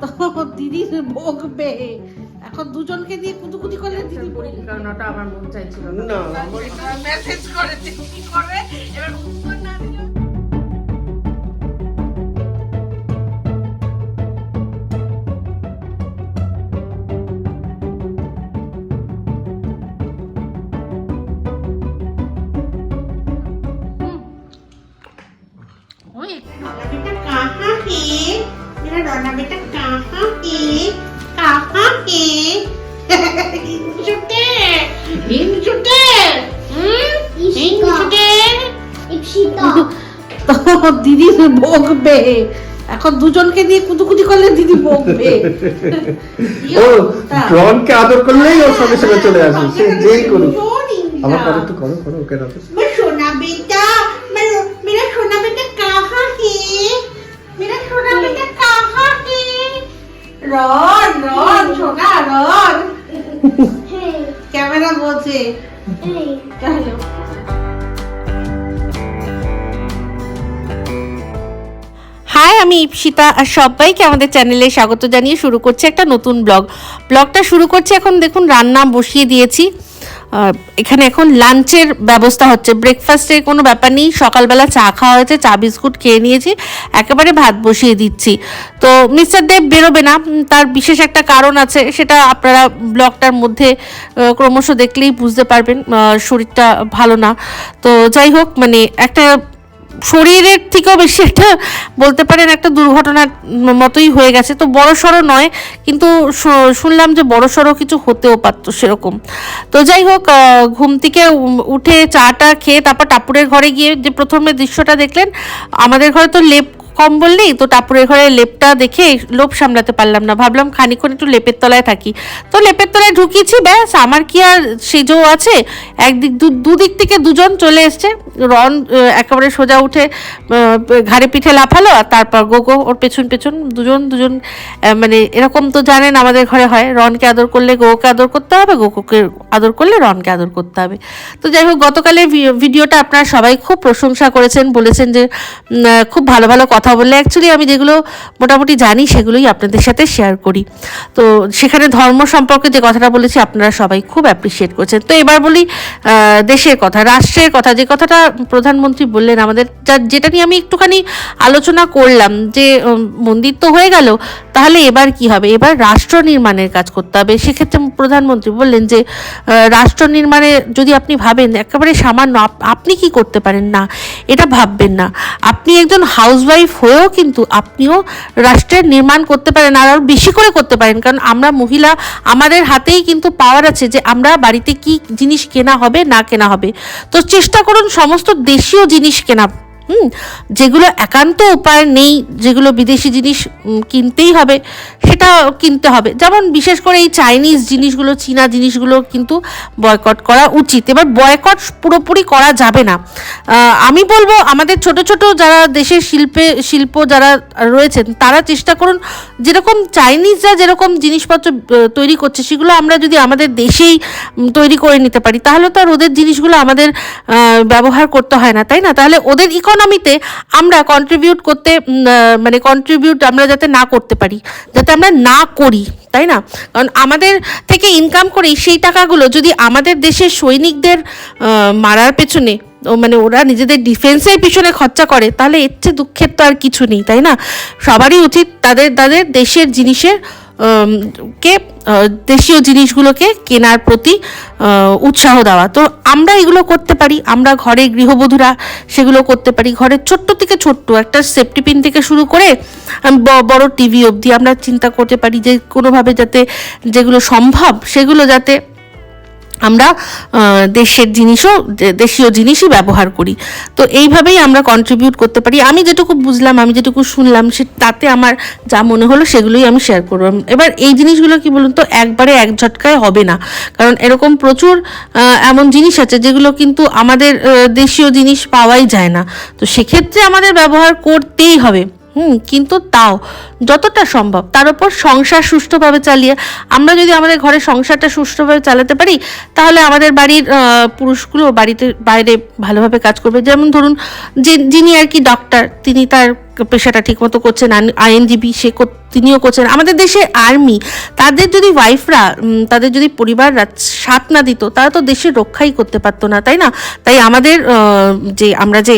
তো দিদির বকবে এখন দুজনকে দিয়ে কুতুকুতি করলে দিদি বলবে কারণ ওটা আমার মন চাইছিল না। মেসেজ করে কি করবে? এবার উত্তর না দিলে দিদি বকবে। এখন দুজনকে দিয়ে করলে দিদি বকবে। ও ড্রনকে আদর করলেই সঙ্গে সঙ্গে চলে সে যেই করুক। আমার করো করো ওকে রাখো। সোনা বেটা মেরা সোনা বেটা কাহা হে? মেরা সোনা বেটা কাহা হে? রন রন সোনা রন। ক্যামেরা বলছে। হাই আমি ইপসিতা আর সবাইকে আমাদের চ্যানেলে স্বাগত জানিয়ে শুরু করছি একটা নতুন ব্লগ। ব্লগটা শুরু করছি এখন দেখুন, রান্না বসিয়ে দিয়েছি। এখানে এখন লাঞ্চের ব্যবস্থা হচ্ছে। ব্রেকফাস্টের কোনো ব্যাপার নেই, সকালবেলা চা খাওয়া হয়েছে, চা, বিস্কুট খেয়ে নিয়েছি, একেবারে ভাত বসিয়ে দিচ্ছি। তো মিস্টার দেব বেরোবে না তার বিশেষ একটা কারণ আছে, সেটা আপনারা ব্লগটার মধ্যে ক্রমশ দেখলেই বুঝতে পারবেন শরীরটা ভালো না। তো যাই হোক মানে একটা শরীরের থেকেও বেশি একটা বলতে পারেন একটা দুর্ঘটনার মতোই হয়ে গেছে। তো বড় সড়ো নয়, কিন্তু শুনলাম যে বড় সড়ো কিছু হতেও পারতো সেরকম। তো যাই হোক ঘুম থেকে উঠে চাটা খেয়ে তারপর টাপুরের ঘরে গিয়ে যে প্রথমে দৃশ্যটা দেখলেন, আমাদের ঘরে তো লেপ কম্বল নেই তো টাপুরের ঘরে লেপটা দেখে লোভ সামলাতে পারলাম না। ভাবলাম খানিক্ষণ একটু লেপের তলায় থাকি। তো লেপের তলায় ঢুকিয়েছি, ব্যাস, আমার কি আর সেজো আছে? একদিক দুদিক থেকে দুজন চলে এসছে। রন একেবারে সোজা উঠে ঘাড়ে পিঠে লাফালো আর তারপর গোগো ওর পেছন পেছন দুজন দুজন মানে এরকম তো জানেন আমাদের ঘরে হয়, রনকে আদর করলে গোকে আদর করতে হবে, গোকে আদর করলে রনকে আদর করতে হবে। তো যাই হোক, গতকালের ভিডিওটা আপনারা সবাই খুব প্রশংসা করেছেন, বলেছেন যে খুব ভালো ভালো কথা বললে অ্যাকচুয়ালি আমি যেগুলো মোটামুটি জানি সেগুলোই আপনাদের সাথে শেয়ার করি। তো সেখানে ধর্ম সম্পর্কে যে কথাটা বলেছি আপনারা সবাই খুব অ্যাপ্রিসিয়েট করছেন। তো এবার বলি দেশের কথা, রাষ্ট্রের কথা। যে কথাটা প্রধানমন্ত্রী বললেন আমাদের, যা- যেটা নিয়ে আমি একটুখানি আলোচনা করলাম যে মন্দির তো হয়ে গেল, তাহলে এবার কি হবে? এবার রাষ্ট্র নির্মাণের কাজ করতে হবে। সেক্ষেত্রে প্রধানমন্ত্রী বললেন যে রাষ্ট্র নির্মাণে যদি আপনি ভাবেন একেবারে সামান্য, আপ- আপনি কি করতে পারেন? না, এটা ভাববেন না। আপনি একজন হাউসওয়াইফ হয়েও কিন্তু আপনিও রাষ্ট্রের নির্মাণ করতে পারেন আর আরও বেশি করে করতে পারেন। কারণ আমরা মহিলা, আমাদের হাতেই কিন্তু পাওয়ার আছে যে আমরা বাড়িতে কি জিনিস কেনা হবে, না কেনা হবে। তো চেষ্টা করুন সমস্ত দেশীয় জিনিস কেনা হুম, যেগুলো একান্ত উপায় নেই, যেগুলো বিদেশি জিনিস কিনতেই হবে সেটা কিনতে হবে। যেমন বিশেষ করে এই চাইনিজ জিনিসগুলো, চীনা জিনিসগুলো কিন্তু বয়কট করা উচিত। এবার বয়কট পুরোপুরি করা যাবে না। আমি বলব, আমাদের ছোট ছোট যারা দেশের শিল্পে, শিল্প যারা রয়েছেন, তারা চেষ্টা করুন, যেরকম চাইনিজরা যেরকম জিনিসপত্র তৈরি করছে, সেগুলো আমরা যদি আমাদের দেশেই তৈরি করে নিতে পারি, তাহলে তো আর ওদের জিনিসগুলো আমাদের ব্যবহার করতে হয় না, তাই না? তাহলে ওদের ইকোনমিতে আমরা কন্ট্রিবিউট করতে মানে কন্ট্রিবিউট আমরা যাতে না করতে পারি, যাতে আমরা না করি, তাই না? কারণ আমাদের থেকে ইনকাম করি সেই টাকাগুলো যদি আমাদের দেশের সৈনিকদের মারার পেছনে মানে ওরা নিজেদের ডিফেন্সের পিছনে খরচা করে, তাহলে এর চেয়ে দুঃখের তো আর কিছু নেই, তাই না? সবারই উচিত তাদের তাদের দেশের জিনিসের কে দেশীয় জিনিসগুলোকে কেনার প্রতি উৎসাহ দেওয়া। তো আমরা এগুলো করতে পারি, আমরা ঘরে গৃহবধূরা সেগুলো করতে পারি। ঘরের ছোট্ট থেকে ছোট্ট, একটা সেফটি পিন থেকে শুরু করে বড় টিভি অবধি আমরা চিন্তা করতে পারি যে কোনোভাবে যাতে যেগুলো সম্ভব সেগুলো যাতে আমরা দেশের জিনিসও দেশীয় জিনিসই ব্যবহার করি। তো এইভাবেই আমরা কন্ট্রিবিউট করতে পারি। আমি যেটুকু বুঝলাম, আমি যেটুকু শুনলাম, সে, তাতে আমার যা মনে হলো সেগুলোই আমি শেয়ার করলাম এবার এই জিনিসগুলো কি বলুন তো, একবারে এক ঝটকায় হবে না। কারণ এরকম প্রচুর এমন জিনিস আছে যেগুলো কিন্তু আমাদের দেশীয় জিনিস পাওয়াই যায় না। তো সেক্ষেত্রে আমাদের ব্যবহার করতেই হবে। হুম, কিন্তু তাও যতটা সম্ভব। তার উপর সংসার সুষ্ঠুভাবে চালিয়ে, আমরা যদি আমাদের ঘরে সংসারটা সুষ্ঠুভাবে চালাতে পারি, তাহলে আমাদের বাড়ির পুরুষগুলো বাড়িতে, বাইরে ভালোভাবে কাজ করবে। যেমন ধরুন, যে, যিনি আর কি ডক্টর তিনি তার পেশাটা ঠিকমতো করছেন আইএনজিবি সে তিনিও করছেন। আমাদের দেশে আর্মি, তাদের যদি ওয়াইফরা তাদের যদি পরিবাররা সাথ না দিত, তারা তো দেশের রক্ষাই করতে পারতো না, তাই না? তাই আমাদের যে আমরা যে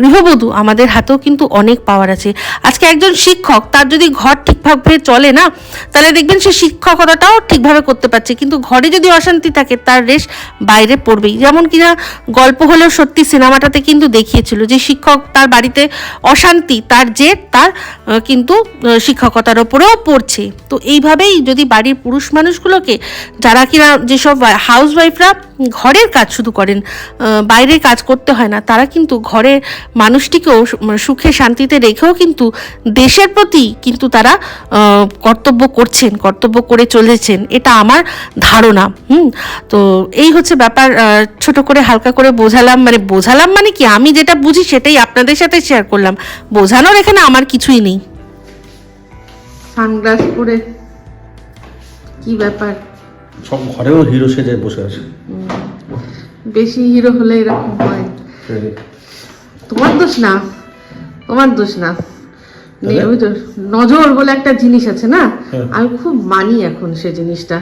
গৃহবধূ, আমাদের হাতেও কিন্তু অনেক পাওয়ার আছে। আজকে একজন শিক্ষক, তার যদি ঘর ঠিকভাবে চলে না, তাহলে দেখবেন সে শিক্ষকতাটাও ঠিকভাবে করতে পারছে। কিন্তু ঘরে যদি অশান্তি থাকে, তার রেশ বাইরে পড়বেই। যেমন কিনা গল্প হলেও সত্যি সিনেমাটাতে কিন্তু দেখিয়েছিল যে শিক্ষক তার বাড়িতে অশান্তি, তার জেদ তার কিন্তু শিক্ষকতার ওপরেও পড়ছে। তো এইভাবেই যদি বাড়ির পুরুষ মানুষগুলোকে, যারা কিনা যেসব হাউস ওয়াইফরা ঘরের কাজ শুধু করেন বাইরের কাজ করতে হয় না, তারা কিন্তু ঘরের মানুষটিকেও মানে সুখে শান্তিতে রেখেও কিন্তু দেশের প্রতি কিন্তু তারা কর্তব্য করছেন, কর্তব্য করে চলেছেন, এটা আমার ধারণা। হুম, তো এই হচ্ছে ব্যাপার ছোট করে হালকা করে বোঝালাম মানে বোঝালাম মানে কি, আমি যেটা বুঝি সেটাই আপনাদের সাথে শেয়ার করলাম। বোঝানোর এখানে আমার কিছুই নেই। সানগ্লাস পরে কি ব্যাপার? সব ঘরেও হিরো সেজে বসে আছে। বেশি হিরো হলে এরকম হয়। তোমার দোষ না তোমার দোষ না। ওই তো নজর বলে একটা জিনিস আছে না? হ্যাঁ। আমি খুব মানি এখন সে জিনিসটা।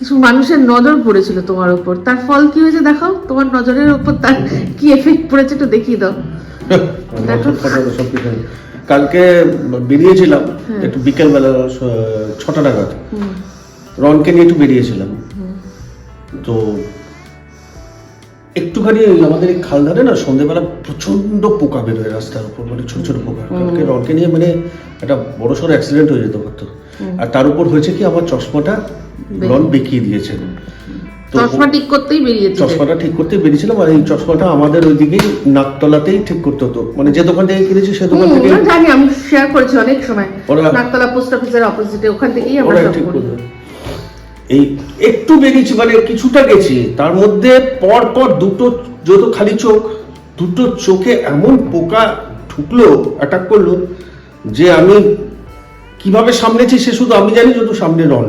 কিছু মানুষের নজর পড়েছিল তোমার উপর। তার ফল কি হয়েছে দেখাও? তোমার নজরের উপর তার কি এফেক্ট পড়েছে একটু দেখিয়ে দাও। কালকে বেরিয়েছিলাম। একটু বিকেলবেলা ছটা নাগাদ। রনকে নিয়ে একটু বেরিয়েছিলাম। তো একটুখানি আমাদের এই খালধারে না সন্ধেবেলা প্রচণ্ড পোকা বেরোয় রাস্তার উপর মানে ছোট ছোট পোকা। কালকে রনকে নিয়ে মানে একটা বড় সড়ো অ্যাক্সিডেন্ট হয়ে যেতে পারতো আর তার উপর হয়েছে কি আমার চশমাটা রন বেঁকিয়ে দিয়েছে চশমা ঠিক করতেই বেরিয়েছে। চশমাটা ঠিক করতে বেরিয়েছিলাম আর এই চশমাটা আমাদের ওইদিকেই নাকতলাতেই ঠিক করতে হতো। মানে যে দোকান থেকে কিনেছি সে দোকান থেকে জানি আমি শেয়ার করেছি অনেক সময়। নাকতলা পোস্ট অফিসের অপোজিটে ওখান থেকেই আমরা ঠিক করি। এই একটু বেরিয়েছি মানে কিছুটা গেছি তার মধ্যে পর পর দুটো যত খালি চোখ দুটো চোখে এমন পোকা ঢুকলো অ্যাটাক করল যে আমি কীভাবে সামনেছি সে শুধু আমি জানি শুধু সামনে নন।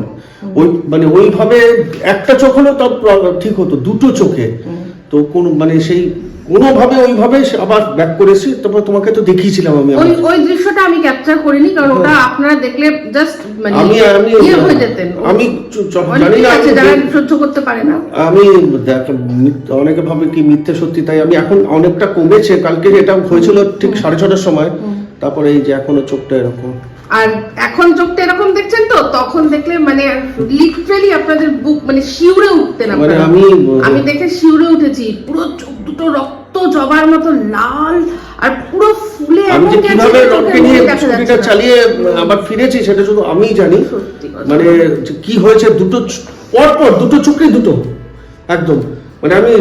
ওই মানে ওইভাবে একটা চোখ হলো তাও ঠিক হতো দুটো চোখে। তো কোন মানে সেই কোনোভাবে ওইভাবে আবার ব্যাক করেছি তারপর তোমাকে তো দেখিয়েছিলাম আমি ওই ওই দৃশ্যটা আমি ক্যাপচার করিনি কারণ ওটা আপনারা দেখলে জাস্ট মানে আমি আমি ইয়ে হয়ে যেতেন। আমি জানি না আছে যারা সহ্য করতে পারে না। আমি অনেকে ভাবে কি মিথ্যে সত্যি তাই আমি এখন অনেকটা কমেছে। কালকে যেটা হয়েছিল ঠিক সাড়ে ছটার সময় তারপরে এই যে এখনও চোখটা এরকম। আর এখন চোখটা এরকম দেখছেন তো তখন দেখলে মানে লিটারালি আপনাদের বুক মানে শিউরে উঠতেন মানে আপনারা আমি আমি দেখে শিউরে উঠেছি পুরো চোখ দুটো রক্ত জবার মতো লাল আর পুরো ফুলে আমি যে কীভাবে মুখ নিয়ে না। চালিয়ে আবার ফিরেছি সেটা শুধু আমিই জানি। মানে কি হয়েছে দুটো চ- পর পর দুটো চোখে দুটো একদম। মানে আমি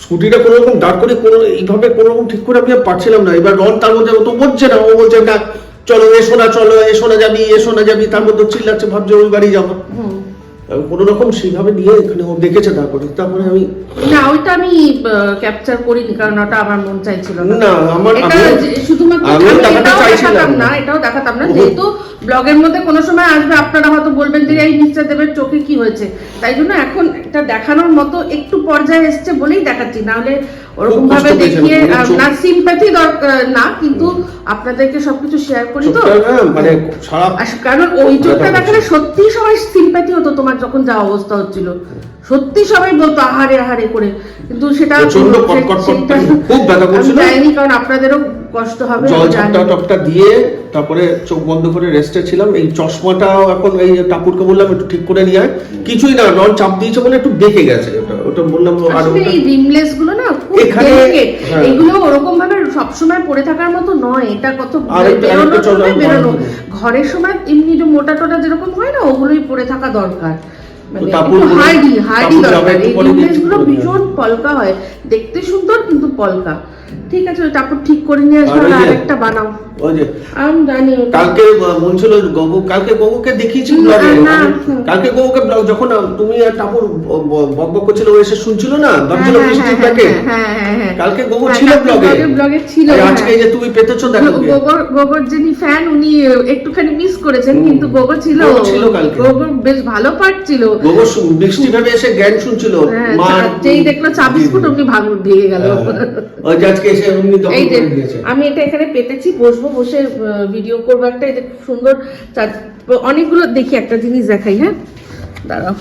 স্কুটিটা কোনো রকম দাঁড় করে কোনো এইভাবে কোনো রকম ঠিক করে আমি আর পারছিলাম না। এবার রন তার মধ্যে ও তো বলছে না ও বলছে না চলো এসো না চলো এসো না যাবি এসো না যাবি, তার মধ্যে চিল্লাচ্ছে ভাবছে ওই বাড়ি যাব কোনো রকম সেইভাবে নিয়ে এখানে ও দেখেছে তারপরে। তারপরে আমি না ওইটা আমি ক্যাপচার করিনি কারণ ওটা আমার মন চাইছিল না। আমার শুধুমাত্র আমি আমি দেখাতে চাইছিলাম না। এটাও দেখাতাম না। যেহেতু ব্লগের মধ্যে কোনো সময় আসবে আপনারা হয়তো বলবেন যে এই মিস্টার দেবের চোখে কি হয়েছে? তাই জন্য এখন এটা দেখানোর মতো একটু পর্যায়ে এসছে বলেই দেখাচ্ছি। না হলে ওরকম ভাবে দেখিয়ে মানে না সিম্প্যাথি দরকার না কিন্তু আপনাদেরকে সবকিছু শেয়ার করি তো। মানে সারা কারণ ওই চোখটা দেখালে সত্যি সবাই সিম্প্যাথি হতো তোমার যখন যা অবস্থা হচ্ছিল। সত্যি সবাই বলতো আহারে আহারে করে। কিন্তু সেটা খুব ব্যথা করছিল। যাইনি কারণ আপনাদেরও কষ্ট হবে জল ঝাপটা টপটা দিয়ে তারপরে চোখ বন্ধ করে রেস্টে ছিলাম। এই চশমাটাও এখন এই টাপুরকে বললাম একটু ঠিক করে নিয়ে আয়। কিছুই না রন চাপ দিয়েছে বলে একটু বেঁকে গেছে। ওটা ওটা বললাম আর এই রিমলেসগুলো না এখানে- হ্যাঁ। এগুলো ওরকম ভাবে সবসময় পরে থাকার মতো নয়। এটা কত বেরোনো। ঘরের সময় এমনি যে মোটা টোটা যেরকম হয় না ওগুলোই পরে থাকা দরকার। হার্ডি হার্ডি তারপর দরকার। এই ভীষণ পলকা হয়। দেখতে সুন্দর কিন্তু পলকা। ঠিক আছে ওই তারপর ঠিক করে নিয়ে আসবে আর বানাও। ওই যে আমি জানি কালকে মন ছিল গগু কালকে গগুকে দেখিয়েছি ব্লগে। কালকে গগুকে ব্লগ যখন তুমি আর টাপুর করছিল ও এসে শুনছিল না? ভাবছিল হ্যাঁ, বৃষ্টির হ্যাঁ, হ্যাঁ। কালকে গগু ছিল ব্লগে? ব্লগে- ছিল। আজকে যে তুমি পেতেছো দেখো যিনি ফ্যান উনি একটুখানি মিস করেছেন কিন্তু গোবর ছিল ছিল কালকে। বেশ ভালো পার্ট ছিল। গগু বৃষ্টি ভেবে এসে জ্ঞান শুনছিল। মা যেই দেখল চা বিস্কুট অমনি ভাঙ ভেঙে গেল। ওই যা আজকে এসে এমনি দখল করে দিয়েছে। আমি এটা এখানে পেতেছি বসবো বসে ভিডিও করব। একটা যে খুব সুন্দর অনেকগুলো দেখি একটা জিনিস দেখাই হ্যাঁ? দাঁড়াও।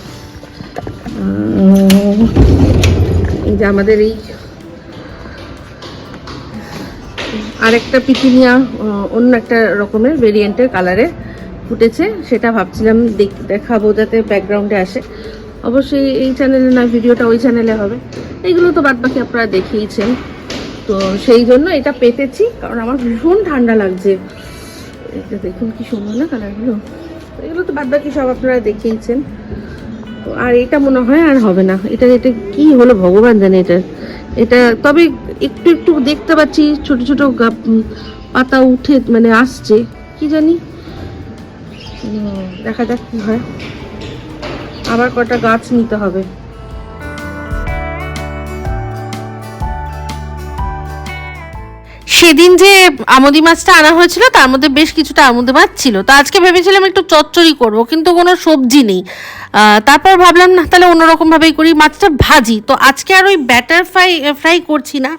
এই যে আমাদের এই আরেকটা পিটুনিয়া অন্য একটা রকমের ভেরিয়েন্টের কালারে ফুটেছে। সেটা ভাবছিলাম দেখ- দেখাবো যাতে ব্যাকগ্রাউন্ডে আসে। অবশ্যই এই চ্যানেলে না ভিডিওটা ওই চ্যানেলে হবে। এইগুলো তো বাদ বাকি আপনারা দেখিয়েছেন তো সেই জন্য এটা পেতেছি, কারণ আমার ভীষণ ঠান্ডা লাগছে। এটা দেখুন কি সুন্দর না কালারগুলো। এগুলো তো বাদ বাকি সব আপনারা দেখিয়েছেন। আর এটা মনে হয় আর হবে না। এটা এটা কি হলো ভগবান জানে এটা। এটা তবে একটু একটু দেখতে পাচ্ছি, ছোট ছোট পাতা উঠে মানে আসছে। কি জানি? দেখা যাক কি হয়। আবার কটা গাছ নিতে হবে। সেদিন যে আমদি মাছটা আনা হয়েছিল, তার মধ্যে বেশ কিছুটা আমদি মাছ ছিল। তো আজকে ভেবেছিলাম একটু চচ্চড়ি করব, কিন্তু কোনো সবজি নেই। তারপর ভাবলাম, না, তাহলে অন্যরকম ভাবেই করি মাছটা ভাজি। তো আজকে আর ওই ব্যাটার ফ্রাই ফ্রাই করছি না।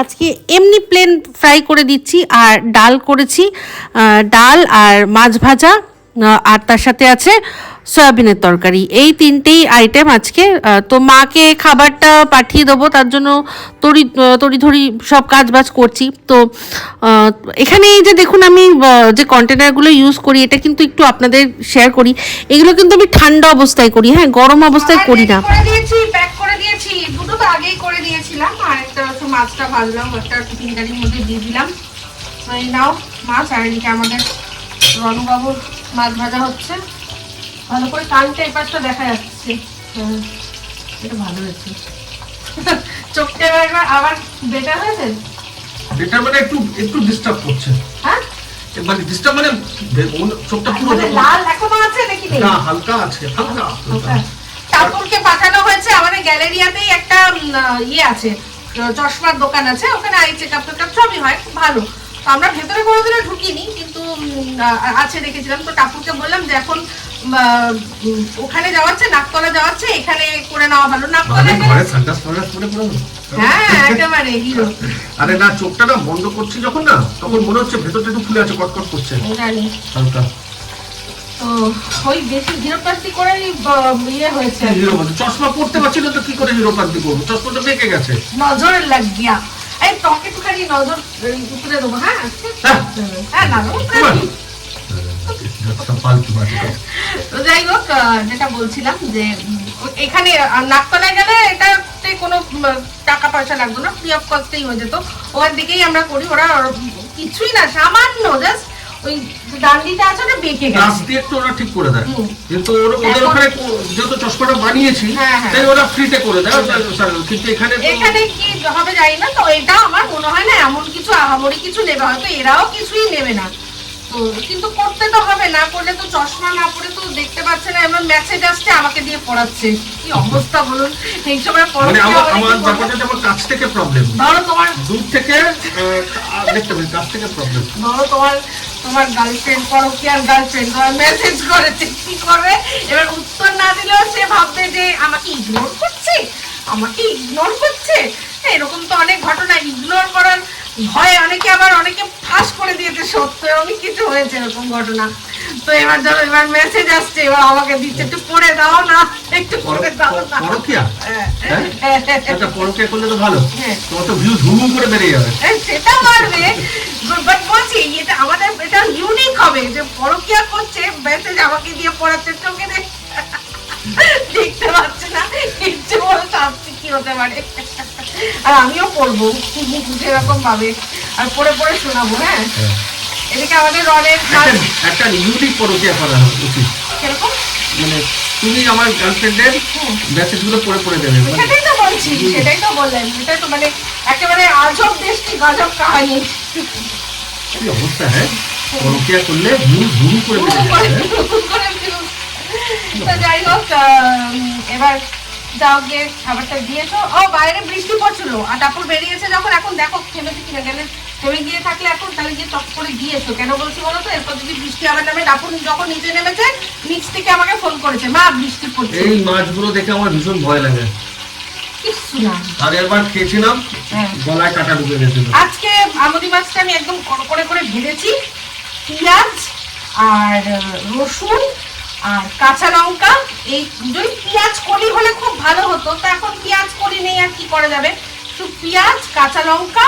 আজকে এমনি প্লেন ফ্রাই করে দিচ্ছি, আর ডাল করেছি। ডাল আর মাছ ভাজা আর তার সাথে আছে সয়াবিনের তরকারি। এই তিনটেই আইটেম আজকে তো মাকে খাবারটা পাঠিয়ে দেবো তার জন্য তড়ি তড়ি ধরি সব কাজ বাজ করছি। তো এখানে এই যে দেখুন আমি যে কন্টেনারগুলো ইউজ করি এটা কিন্তু একটু আপনাদের শেয়ার করি। এগুলো কিন্তু আমি ঠান্ডা অবস্থায় করি হ্যাঁ গরম অবস্থায় করি না। করে দিয়েছি প্যাক করে দিয়েছি দুটো তো আগেই করে দিয়েছিলাম। আর একটা হচ্ছে মাছটা ভাজলাম একটা টিফিন মধ্যে দিয়ে দিলাম। তো এই নাও মাছ আর এদিকে আমাদের রণবাবুর মাছ ভাজা হচ্ছে। ভালো করে কানটা এই পাশটা দেখা যাচ্ছে। হ্যাঁ, এটা ভালো হয়েছে। চোখটা একবার আবার বেটার হয়েছে এটা মানে একটু একটু ডিস্টার্ব করছে। হ্যাঁ? মানে ডিস্টার্ব মানে চোখটা পুরো মানে লাল এখনও আছে নাকি না হালকা আছে হালকা হালকা। ঠাকুরকে পাঠানো হয়েছে আমাদের গ্যালারিয়াতেই একটা ইয়ে আছে চশমার দোকান আছে। ওখানে আই চেক আপ টেকআপ সবই হয় খুব ভালো। তো আমরা ভেতরে কোনোদিনও ঢুকিনি কিন্তু আছে দেখেছিলাম। তো ঠাকুরকে বললাম যে এখন ওখানে যাওয়াচ্ছে নাকতলা যাওয়াচ্ছে এখানে করে নেওয়া ভালো। নাকতলা ঘরে সানগ্লাস ফানগ্লাস পরে পরে হ্যাঁ একেবারে হিরো আরে না চোখটা না বন্ধ করছি যখন না তখন মনে হচ্ছে ভেতরটা একটু ফুলে আছে কটকট করছে। জানি হালকা। তো ওই বেশি হিরোপ্লাস্টি ব- ইয়ে হয়েছে। চশমা পড়তে পারছি না তো কি করে করব? চশমাটা বেঁকে গেছে। নজর লাগ গিয়া এই তোকে তো নজর এই, উপরে দেবো হ্যাঁ? হ্যাঁ। হ্যাঁ না উপরে উপরে। দিই। সব ফালতু বাজে কথা। তো যাই হোক যেটা বলছিলাম যে এখানে নাকতলায় গেলে এটাতে কোনো টাকা পয়সা লাগতো না ফ্রি অফ কস্টেই হয়ে যেত। ওখান দিকেই আমরা করি ওরা কিছুই না সামান্য জাস্ট ওই ডান্ডিটা আছে ওটা বেঁকে গ্লাস গেছে দিয়ে একটু ওরা ঠিক করে দেয়। কিন্তু ওরা- ওদের ওখানে যেহেতু চশমাটা বানিয়েছি হ্যাঁ, হ্যাঁ। তাই ওরা ফ্রিতে করে দেয়। কিন্তু এখানে এখানে কি হবে জানি না তো এটা আমার মনে হয় না এমন কিছু আহামরি কিছু নেবে হয়তো এরাও কিছুই নেবে না। তো কিন্তু করতে তো হবে না করলে তো চশমা না পরে তো দেখতে পাচ্ছে না এমন মেসেজ আসছে আমাকে দিয়ে পড়াচ্ছে। কি অবস্থা বলুন? এই সময় মানে আমার আমার কি ব্যাপারটা যেমন কাছ থেকে প্রবলেম ধরো তোমার দূর থেকে দেখতে পারি কাছ থেকে প্রবলেম ধরো তোমার তোমার গার্লফ্রেন্ড পরকিয়ার গার্লফ্রেন্ড তোমার মেসেজ করেছে কি করবে? এবার উত্তর না দিলেও সে ভাববে যে আমাকে ইগনোর করছে? আমাকে ইগনোর করছে? হ্যাঁ, এরকম তো অনেক ঘটনা ইগনোর করার ভয়ে অনেকে আবার অনেকে ফাঁস করে দিয়েছে সত্য অনেক কিছু হয়েছে এরকম ঘটনা। তো এবার ধরো এবার মেসেজ আসছে এবার আমাকে দিচ্ছে একটু পড়ে দাও না একটু পড়ে দাও না। পরকিয়া এটা পরকিয়া করলে তো ভালো। হ্যাঁ। তোমার তো ভিউ ঝুমু করে বেরিয়ে যাবে। সেটা পারবে বাট বলছি এটা আমাদের এটা ইউনিক হবে যে পরকিয়া করছে মেসেজ আমাকে দিয়ে পড়াচ্ছে চোখে দেখ দেখতে পাচ্ছে না ইচ্ছে বড় শাস্তি কি হতে পারে? আর আমিও পড়ব সেরকম ভাবে আর পড়ে পড়ে শোনাবো হ্যাঁ? এদিকে আমাদের রনের একটা ইউনিক পরকিয়া করা উচিত কীরকম? মানে তুমি আমার গার্লফ্রেন্ডের মেসেজগুলো পড়ে পড়ে দেবে। মানে সেটাই তো বলছি সেটাই তো বললেন। সেটাই তো মানে একেবারে আজব দেশটি গজব কাহানি। কি অবস্থা হ্যাঁ? পরকিয়া করলে ভিউ ঝুমু করে যাবে হ্যাঁ? যাই হোক এবার যাও গিয়ে খাবারটা দিয়েছ ও বাইরে বৃষ্টি পড়ছিল। আর তারপর বেরিয়েছে যখন এখন দেখো থেমেছে কিনা গেলে। থেমে গিয়ে থাকলে এখন তাহলে গিয়ে করে দিয়েছ কেন বলছি বলো তো? এরপর যদি বৃষ্টি আবার নামে যখন নিচে নেমেছে নিচ থেকে আমাকে ফোন করেছে মা বৃষ্টি পড়ছে। এই মাছগুলো দেখে আমার ভীষণ ভয় লাগে। আগের বার খেয়েছিলাম হ্যাঁ। গলায় কাটা ঢুকে গেছিল। আজকে আমদি মাছটা আমি একদম করে করে ভেজেছি। পেঁয়াজ আর রসুন আর কাঁচা লঙ্কা, এই যদি পেঁয়াজ কলি হলে খুব ভালো হতো। তো এখন পেঁয়াজ কলি নেই, আর কি করা যাবে? শুধু পেঁয়াজ, কাঁচা লঙ্কা,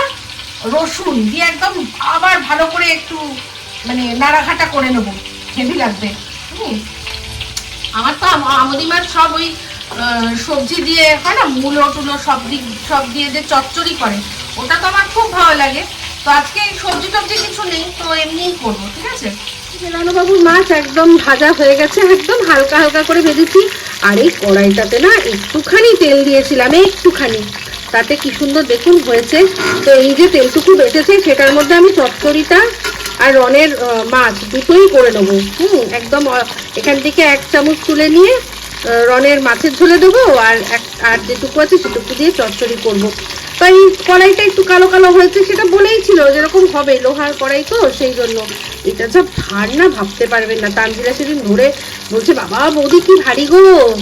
রসুন দিয়ে একদম আবার ভালো করে একটু মানে নাড়াঘাটা করে নেব। হেভি লাগবে। হুম। আমার তো আম- আমদি মাছ সব ওই সবজি দিয়ে হয় না? মূলো, টুলো সব দিক, সব দিয়ে যে চচ্চড়ি করে, ওটা তো আমার খুব ভালো লাগে। তো আজকে সবজি টবজি কিছু নেই, তো এমনিই করব, ঠিক আছে? বাবুর মাছ একদম ভাজা হয়ে গেছে, একদম হালকা হালকা করে ভেজেছি। আর এই কড়াইটাতে না একটুখানি তেল দিয়েছিলাম, একটুখানি। তাতে কি সুন্দর দেখুন হয়েছে। তো এই যে তেলটুকু বেঁচেছে, সেটার মধ্যে আমি চচ্চড়িটা আর রনের মাছ দুটোই করে নেব। হুম, একদম এখান থেকে এক চামচ তুলে নিয়ে রনের মাছের ঝোলে দেবো আর আর যেটুকু আছে সেটুকু দিয়ে চচ্চড়ি করব। তো এই কড়াইটা একটু কালো কালো হয়েছে, সেটা বলেই ছিল যেরকম হবে, লোহার কড়াই তো, সেই জন্য। এটা যা ভার না, ভাবতে পারবেন না। তানজিলা সেদিন ধরে বলছে, বাবা, বৌদি কি ভারী গো?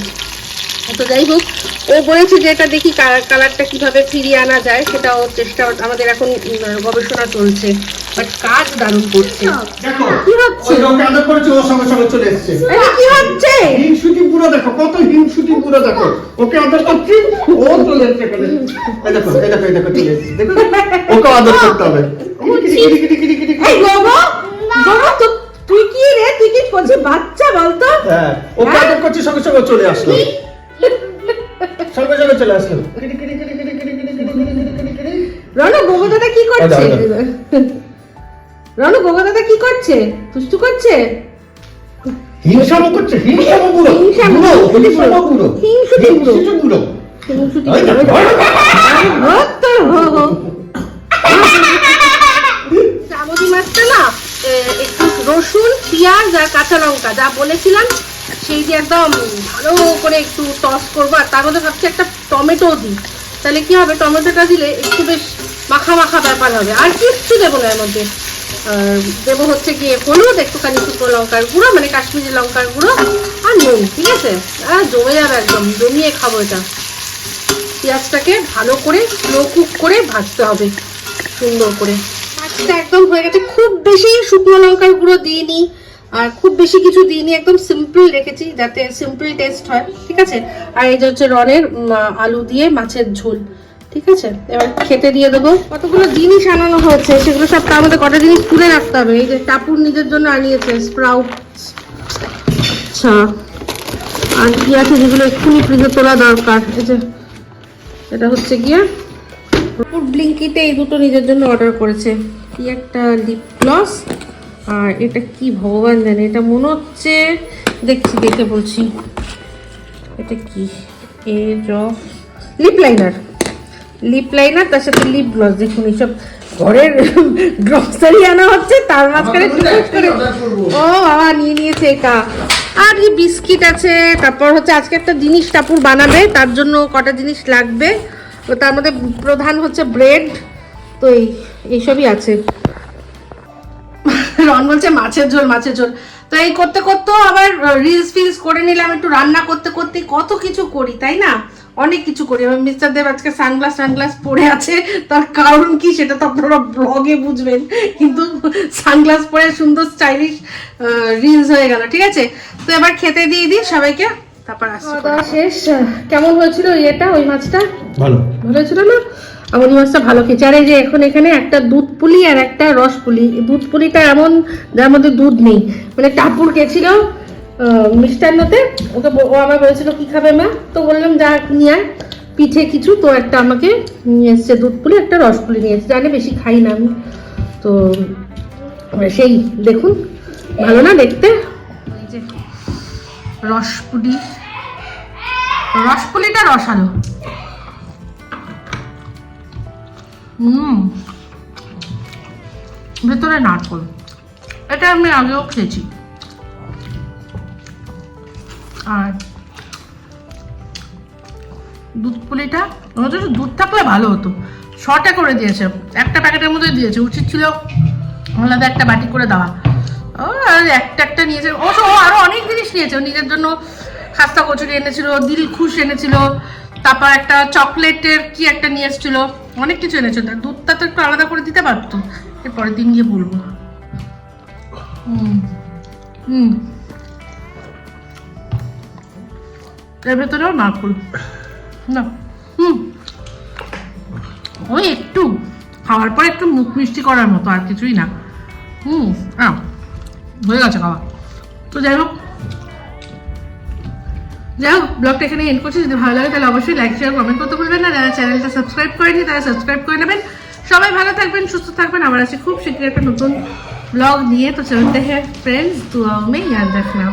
তো যাই হোক, ও বলেছে যে এটা দেখি কালার- কালারটা কীভাবে ফিরিয়ে আনা যায় সেটা ওর চেষ্টা আমাদের এখন গবেষণা চলছে। বাট কাজ দারুণ করছে দেখো কি হচ্ছে ওই ও সঙ্গে সঙ্গে চলে এসেছে এটা কি হচ্ছে হিংসুটি পুরো দেখো কত হিংসুটি পুরো দেখো ওকে আদর করছি ও চলে এসেছে এখানে এই দেখো এই দেখো এই দেখো চলে এসেছে দেখো ওকে আদর করতে হবে এই তো তুই কি রে তুই কি করছিস বাচ্চা বলতো ওকে আদর করছিস সঙ্গে সঙ্গে চলে আসলো সঙ্গে সঙ্গে চলে আসলো রানু গোবো দাদা কি করছে রনু গোবো দাদা কি করছে? তুষ্টু করছে? হিংসামো করছে হিংসামো বুড়ো হিংসামো, হিংসুটি হিংসামো বুড়ো হিংসুটি বুড়ো। হিংসুটি বুড়ো হিংসুটি ওই দেখো, ওই দেখো। আরে হোক তোর হো হো। চামচি মাছটা না একটু রসুন পেঁয়াজ আর কাঁচা লঙ্কা যা বলেছিলাম সেই যে একদম ভালো করে একটু টস করব আর তার মধ্যে ভাবছি একটা টমেটো দিই। তাহলে কি হবে টমেটোটা দিলে একটু বেশ মাখা মাখা ব্যাপার হবে। আর কিচ্ছু দেবো না এর মধ্যে। দেবো হচ্ছে গিয়ে হলুদ, একটুখানি শুকনো লঙ্কার গুঁড়ো মানে কাশ্মীরি লঙ্কার গুঁড়ো আর নুন, ঠিক আছে? আর জমে যাবে একদম, জমিয়ে খাব এটা। পেঁয়াজটাকে ভালো করে স্লো কুক করে ভাজতে হবে, সুন্দর করে। মাছটা একদম হয়ে গেছে, খুব বেশি শুকনো লঙ্কার গুঁড়ো দিইনি, আর খুব বেশি কিছু দিইনি, একদম সিম্পল রেখেছি, যাতে সিম্পল টেস্ট হয়, ঠিক আছে? আর এই যে হচ্ছে রনের আলু দিয়ে মাছের ঝোল। ঠিক আছে? এবার খেতে দিয়ে দেবো। কতগুলো জিনিস আনানো হয়েছে? সেগুলো সব তার মধ্যে কটা জিনিস তুলে রাখতে হবে। এই যে টাপুর নিজের জন্য আনিয়েছে, স্প্রাউট। আচ্ছা। আর কি আছে যেগুলো এক্ষুনি ফ্রিজে তোলা দরকার? এই যে এটা হচ্ছে গিয়ে ব্লিঙ্কিতে এই দুটো নিজের জন্য অর্ডার করেছে। কি একটা লিপ গ্লস আর এটা কি ভগবান জানে, এটা মনে হচ্ছে, দেখছি, দেখে বলছি। এটা কি? এ জ লিপ লাইনার লিপ লাইনার তার সাথে লিপ গ্লস দেখুন এইসব ঘরের গ্রসারি আনা হচ্ছে তার মাঝখানে করে ও বাবা নিয়ে নিয়েছে এটা আর এই বিস্কিট আছে তারপর হচ্ছে আজকে একটা জিনিস টাপুর বানাবে তার জন্য কটা জিনিস লাগবে। তো তার মধ্যে প্রধান হচ্ছে ব্রেড তো এই এইসবই আছে। রন বলছে মাছের ঝোল মাছের ঝোল। তো এই করতে করতেও আবার রিলস ফিলস করে নিলাম একটু রান্না করতে করতে কত কিছু করি তাই না? অনেক কিছু করি। এবার মিস্টার দেব আজকে সানগ্লাস সানগ্লাস পরে আছে। তার কারণ কি সেটা তো আপনারা ব্লগে বুঝবেন। কিন্তু সানগ্লাস পরে সুন্দর স্টাইলিশ রিলস হয়ে গেল ঠিক আছে? তো এবার খেতে দিয়ে দিই সবাইকে তারপর আসছি শেষ। কেমন হয়েছিল এটা ওই মাছটা? ভালো। ভালো ছিল না? আমার মাছটা ভালো খেয়েছে। আর এই যে এখন এখানে একটা দুধ পুলি আর একটা রস পুলি। দুধ পুলিটা এমন যার মধ্যে দুধ নেই। মানে টাপুর গেছিল মিষ্টান্নতে ওকে ও আমার বলেছিল, কি খাবে মা? তো বললাম, যা নিয়ে পিঠে কিছু, তো একটা আমাকে নিয়ে এসছে, দুধ পুলি, একটা রস পুলি নিয়ে এসছে, জানে বেশি খাই না আমি। তো সেই, দেখুন, ভালো না দেখতে? রসপুলি রসপুলিটা রসালো। হুম। ভেতরে নারকল। এটা আমি আগেও খেয়েছি। আর দুধ পুলিটা একটু দুধ থাকলে ভালো হতো। শর্টে করে দিয়েছে, একটা প্যাকেটের মধ্যে দিয়েছে, উচিত ছিল আলাদা একটা বাটি করে দেওয়া। ও, আর একটা একটা নিয়েছে। তো ও আরও অনেক জিনিস নিয়েছে। নিজের জন্য খাস্তা কচুরি এনেছিল, দিল খুশ এনেছিল, তারপর একটা চকলেটের কি একটা নিয়ে এসেছিল, অনেক কিছু এনেছো। দুধটা তো একটু আলাদা করে দিতে পারতো এর পরের দিন গিয়ে বলব। হুম হুম। এর ভেতরেও নারকুল না। হুম। ওই একটু। খাওয়ার পর একটু মুখ মিষ্টি করার মতো আর কিছুই না। হুম আহ, হয়ে গেছে খাওয়া। তো যাই হোক। যাই হোক ব্লগটা এখানে এন্ড করছি। যদি ভালো লাগে তাহলে অবশ্যই লাইক শেয়ার কমেন্ট করতে ভুলবেন না। যারা চ্যানেলটা সাবস্ক্রাইব করেনি তারা সাবস্ক্রাইব করে নেবেন। সবাই ভালো থাকবেন সুস্থ থাকবেন। আবার আছি খুব শীঘ্রই একটা নতুন ব্লগ নিয়ে। তো চলতে হ্যাঁ ফ্রেন্ডস দুয়াও মে ইয়াদ রাখনা